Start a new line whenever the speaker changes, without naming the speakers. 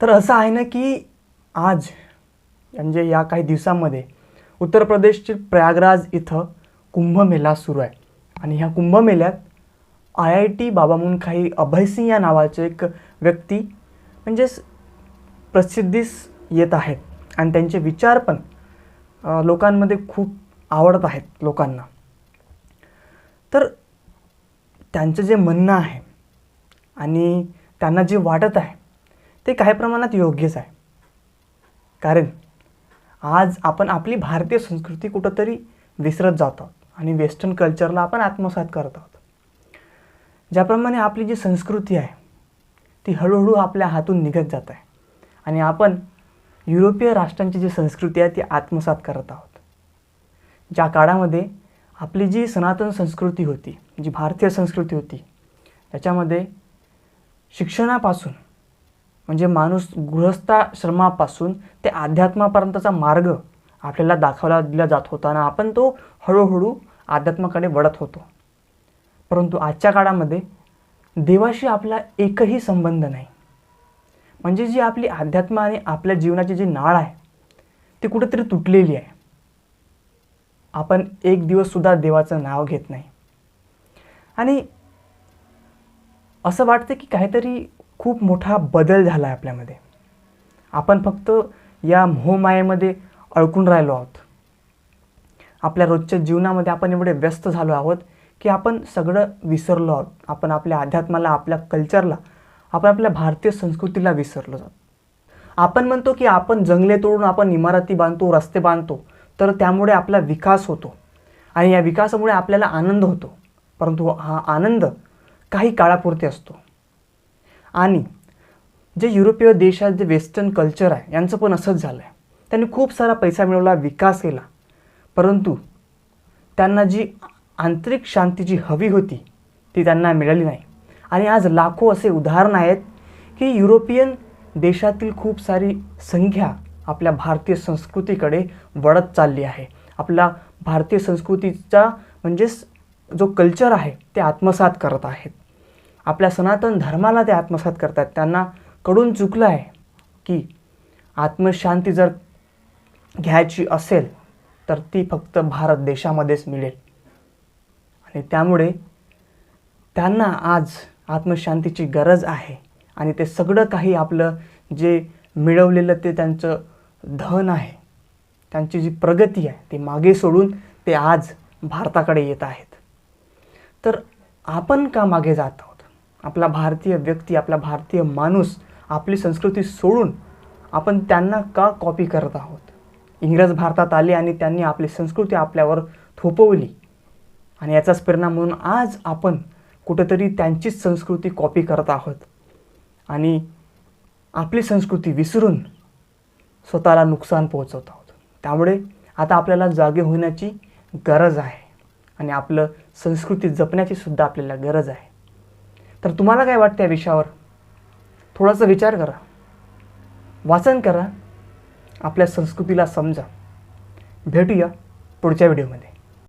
तर असं आहे ना की आज म्हणजे या काही दिवसांमध्ये उत्तर प्रदेशचे प्रयागराज इथं कुंभमेळा सुरू आहे. आणि ह्या कुंभमेळ्यात आय आय टी बाबामुनखाई अभयसिंग या नावाचे एक व्यक्ती म्हणजेच प्रसिद्धीस येत आहेत. आणि त्यांचे विचार पण लोकांमध्ये खूप आवडत आहेत लोकांना. तर त्यांचं जे म्हणणं आहे आणि त्यांना जे वाटत आहे ते काही प्रमाणात योग्यच आहे. कारण आज आपण आपली भारतीय संस्कृती कुठंतरी विसरत जात आहोत आणि वेस्टर्न कल्चरला आपण आत्मसात करत आहोत. ज्याप्रमाणे आपली जी संस्कृती आहे ती हळूहळू आपल्या हातून निघत जात आहे. आणि आपण युरोपीय राष्ट्रांची जी संस्कृती आहे ती आत्मसात करत आहोत. ज्या काळामध्ये आपली जी सनातन संस्कृती होती जी भारतीय संस्कृती होती त्याच्यामध्ये शिक्षणापासून म्हणजे माणूस गृहस्थाश्रमापासून ते अध्यात्मापर्यंतचा मार्ग आपल्याला दाखवला दिला जात होता आणि आपण तो हळूहळू अध्यात्माकडे वळत होतो. परंतु आजच्या काळामध्ये देवाशी आपला एकही संबंध नाही. म्हणजे जी आपली अध्यात्म आणि आपल्या जीवनाची जी नाळ आहे ती कुठेतरी तुटलेली आहे. आपण एक दिवससुद्धा देवाचं नाव घेत नाही. आणि असं वाटतं की काहीतरी खूप मोठा बदल झाला आहे आपल्यामध्ये. आपण फक्त या मोहमायेमध्ये अडकून राहिलो आहोत. आपल्या रोजच्या जीवनामध्ये आपण एवढे व्यस्त झालो आहोत की आपण सगळं विसरलो आहोत. आपण आपल्या अध्यात्माला आपल्या कल्चरला आपण आपल्या भारतीय संस्कृतीला विसरलो आहोत. आपण म्हणतो की आपण जंगले तोडून आपण इमारती बांधतो रस्ते बांधतो तर त्यामुळे आपला विकास होतो. आणि या विकासामुळे आपल्याला आनंद होतो. परंतु हा आनंद काही काळापुरते असतो. आणि जे युरोपीय देशात जे वेस्टर्न कल्चर आहे यांचं पण असंच झालं आहे त्यांनी खूप सारा पैसा मिळवला विकास केला. परंतु त्यांना जी आंतरिक शांती जी हवी होती ती त्यांना मिळाली नाही. आणि आज लाखो असे उदाहरणं आहेत की युरोपियन देशातील खूप सारी संख्या आपल्या भारतीय संस्कृतीकडे वळत चालली आहे. आपला भारतीय संस्कृतीचा म्हणजेच जो कल्चर आहे ते आत्मसात करत आहेत. आपल्या सनातन धर्माला ते आत्मसात करतात. त्यांना कडून चुकलं आहे की आत्मशांती जर घ्यायची असेल तर ती फक्त भारत देशामध्येच मिळेल. आणि त्यामुळे त्यांना आज आत्मशांतीची गरज आहे. आणि ते सगळं काही आपलं जे मिळवलेलं ते त्यांचं धन आहे. त्यांची जी प्रगती आहे ती मागे सोडून ते आज भारताकडे येत आहेत. तर आपण का मागे जातो? आपला भारतीय व्यक्ती आपला भारतीय माणूस आपली संस्कृती सोडून आपण त्यांना का कॉपी करत आहोत? इंग्रज भारतात आले आणि त्यांनी आपली संस्कृती आपल्यावर थोपवली. आणि याचाच परिणाम म्हणून आज आपण कुठंतरी त्यांचीच संस्कृती कॉपी करत आहोत. आणि आपली संस्कृती विसरून स्वतःला नुकसान पोहोचवत आहोत. त्यामुळे आता आपल्याला जागे होण्याची गरज आहे. आणि आपलं संस्कृती जपण्याची सुद्धा आपल्याला गरज आहे. तर तुम्हाला काय वाटतं या विषयावर? थोडासा विचार करा. वाचन करा. आपल्या संस्कृतीला समजा. भेटूया पुढच्या व्हिडिओमध्ये.